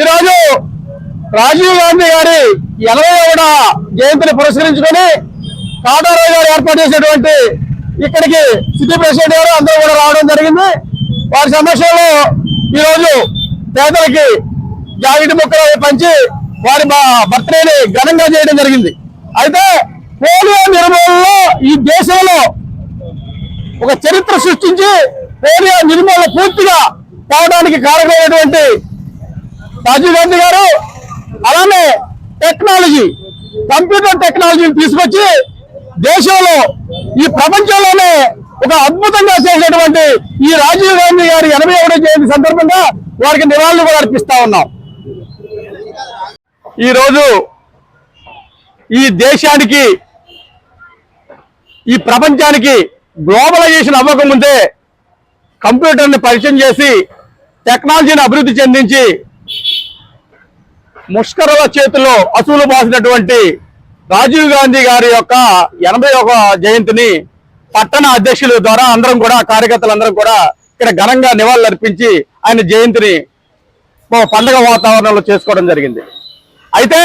ఈరోజు రాజీవ్ గాంధీ గారి ఎనభై ఒకట జయంతిని పురస్కరించుకొని కాటారావు గారు ఏర్పాటు చేసినటువంటి ఇక్కడికి సిటీ ప్రెసిడెంట్ గారు అందరూ కూడా రావడం జరిగింది. వారి సమక్షంలో ఈరోజు పేదలకి జాకెట్ ముక్కలు పంచి వారి బర్త్డేని ఘనంగా చేయడం జరిగింది. అయితే పోలియో నిర్మూలనలో ఈ దేశంలో ఒక చరిత్ర సృష్టించి పోలియో నిర్మూలన పూర్తిగా కావడానికి కారణమైనటువంటి రాజీవ్ గాంధీ గారు అలానే టెక్నాలజీ కంప్యూటర్ టెక్నాలజీని తీసుకొచ్చి దేశంలో ఈ ప్రపంచంలోనే ఒక అద్భుతంగా చేసినటువంటి ఈ రాజీవ్ గాంధీ గారి ఎనభై ఒకటో జయంతి సందర్భంగా వారికి నివాళులు కూడా అర్పిస్తా ఉన్నాం. ఈరోజు ఈ దేశానికి ఈ ప్రపంచానికి గ్లోబలైజేషన్ అవ్వకముందే కంప్యూటర్ని పరిచయం చేసి టెక్నాలజీని అభివృద్ధి చెందించి ముష్కరల చేతిలో అసూలు బాసినటువంటి రాజీవ్ గాంధీ గారి యొక్క ఎనభై ఒక జయంతిని పట్టణ అధ్యక్షుల ద్వారా అందరం కూడా కార్యకర్తలందరం కూడా ఇక్కడ ఘనంగా నివాళులు అర్పించి ఆయన జయంతిని పండగ వాతావరణంలో చేసుకోవడం జరిగింది. అయితే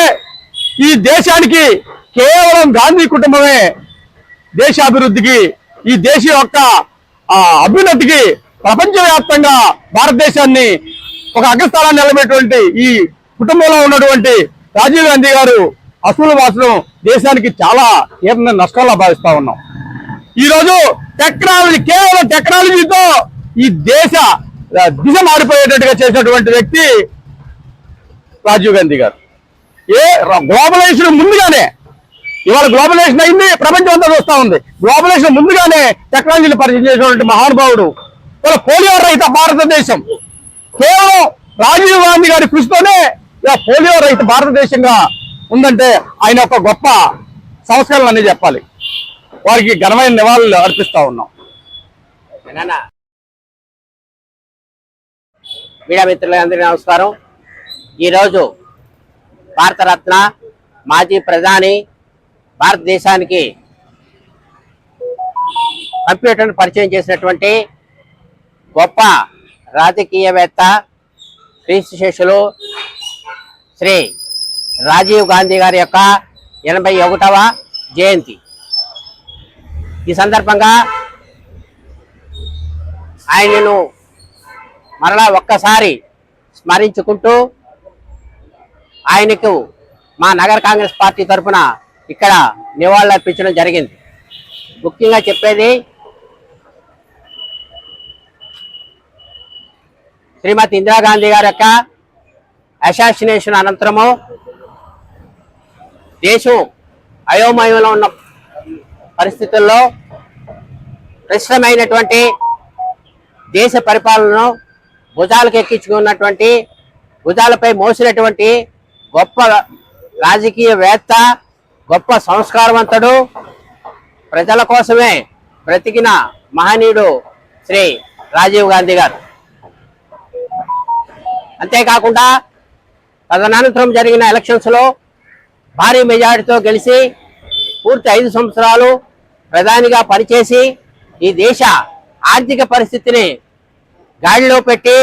ఈ దేశానికి కేవలం గాంధీ కుటుంబమే దేశాభివృద్ధికి ఈ దేశ యొక్క అభ్యున్నతికి ప్రపంచవ్యాప్తంగా భారతదేశాన్ని ఒక అగ్రస్థానాన్ని నిలబెట్టినటువంటి ఈ కుటుంబంలో ఉన్నటువంటి రాజీవ్ గాంధీ గారు అసలు వాసనం దేశానికి చాలా తీవ్ర నష్టాల్లో భావిస్తా ఉన్నాం. ఈ రోజు టెక్నాలజీ కేవలం టెక్నాలజీతో ఈ దేశ దిశ మారిపోయేటట్టుగా చేసినటువంటి వ్యక్తి రాజీవ్ గాంధీ గారు. ఏ గ్లోబలైజేషన్ ముందుగానే ఇవాళ గ్లోబలైజేషన్ అయింది ప్రపంచం అంతా చూస్తా ఉంది. గ్లోబలైజేషన్ ముందుగానే టెక్నాలజీని పరిచయం చేసినటువంటి మహానుభావుడు ఇవాళ పోలియో రహిత భారతదేశం. కేవలం రాజీవ్ గాంధీ గారి కృషితోనే ఇలా పోలియో రైతు భారతదేశంగా ఉందంటే ఆయన ఒక గొప్ప సంస్కరణ అనేది చెప్పాలి. వారికి ఘనమైన నివాళులు అర్పిస్తా ఉన్నాం. నాన్న మీడియా మిత్రులందరికీ నమస్కారం. ఈరోజు భారతరత్న మాజీ ప్రధాని భారతదేశానికి కంప్యూటర్ను పరిచయం చేసినటువంటి గొప్ప రాజకీయవేత్త క్రీస్తు శిష్యులు శ్రీ రాజీవ్ గాంధీ గారి యొక్క ఎనభై ఒకటవ జయంతి. ఈ సందర్భంగా ఆయనను మరలా ఒక్కసారి స్మరించుకుంటూ ఆయనకు మా నగర కాంగ్రెస్ పార్టీ తరఫున ఇక్కడ నివాళులర్పించడం జరిగింది. ముఖ్యంగా చెప్పేది శ్రీమతి ఇందిరాగాంధీ గారి యొక్క అసాసినేషన్ అనంతరము దేశం అయోమయంలో ఉన్న పరిస్థితుల్లో క్లిష్టమైనటువంటి దేశ పరిపాలనను భుజాలకు ఎక్కించుకున్నటువంటి భుజాలపై మోసినటువంటి గొప్ప రాజకీయవేత్త గొప్ప సంస్కారవంతుడు ప్రజల కోసమే బ్రతికిన మహనీయుడు శ్రీ రాజీవ్ గాంధీ గారు. అంతేకాకుండా తదనంతరం జరిగిన ఎలక్షన్స్లో భారీ మెజార్టీతో గెలిచి పూర్తి ఐదు సంవత్సరాలు ప్రధానిగా పనిచేసి ఈ దేశ ఆర్థిక పరిస్థితిని గాడిలో పెట్టి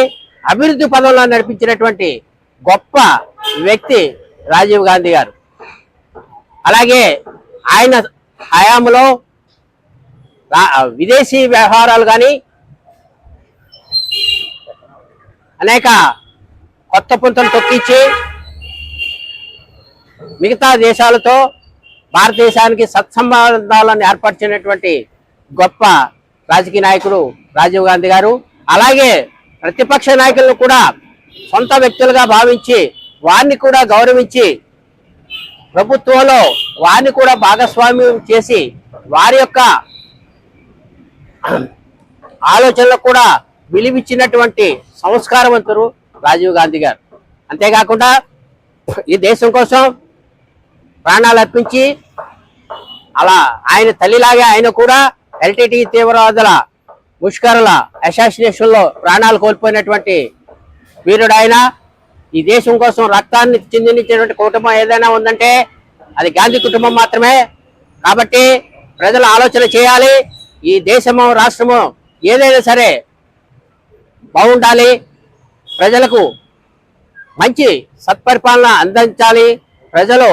అభివృద్ధి పదంలో నడిపించినటువంటి గొప్ప వ్యక్తి రాజీవ్ గాంధీ గారు. అలాగే ఆయన హయాంలో విదేశీ వ్యవహారాలు కానీ అనేక కొత్త పుంతలు తొక్కించి మిగతా దేశాలతో భారతదేశానికి సత్సంబంధాలను ఏర్పరిచినటువంటి గొప్ప రాజకీయ నాయకుడు రాజీవ్ గాంధీ గారు. అలాగే ప్రతిపక్ష నాయకులను కూడా సొంత వ్యక్తులుగా భావించి వారిని కూడా గౌరవించి ప్రభుత్వంలో వారిని కూడా భాగస్వామ్యం చేసి వారి యొక్క ఆలోచనలకు కూడా విలువిచ్చినటువంటి సంస్కారవంతులు రాజీవ్ గాంధీ గారు. అంతేకాకుండా ఈ దేశం కోసం ప్రాణాలు అర్పించి అలా ఆయన తల్లిలాగే ఆయన కూడా ఎల్టీటీ తీవ్రవాదుల ముష్కరుల అసాసినేషన్లో ప్రాణాలు కోల్పోయినటువంటి వీరుడు ఆయన ఈ దేశం కోసం రక్తాన్ని చెందించినటువంటి కుటుంబం ఏదైనా ఉందంటే అది గాంధీ కుటుంబం మాత్రమే. కాబట్టి ప్రజలు ఆలోచన చేయాలి. ఈ దేశము రాష్ట్రము ఏదైనా సరే బాగుండాలి. ప్రజలకు మంచి సత్పరిపాలన అందించాలి. ప్రజలు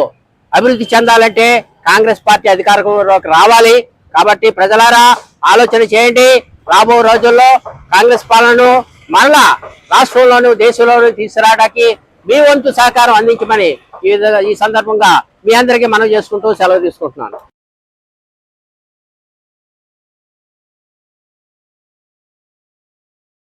అభివృద్ధి చెందాలంటే కాంగ్రెస్ పార్టీ అధికారంలోకి రావాలి. కాబట్టి ప్రజలారా ఆలోచన చేయండి. రాబో రోజుల్లో కాంగ్రెస్ పాలనను మరలా రాష్ట్రంలోను దేశంలోను తీసుకురావడానికి మీ వంతు సహకారం అందించమని ఈ విధంగా ఈ సందర్భంగా మీ అందరికీ మనం చేసుకుంటూ సెలవు తీసుకుంటున్నాను.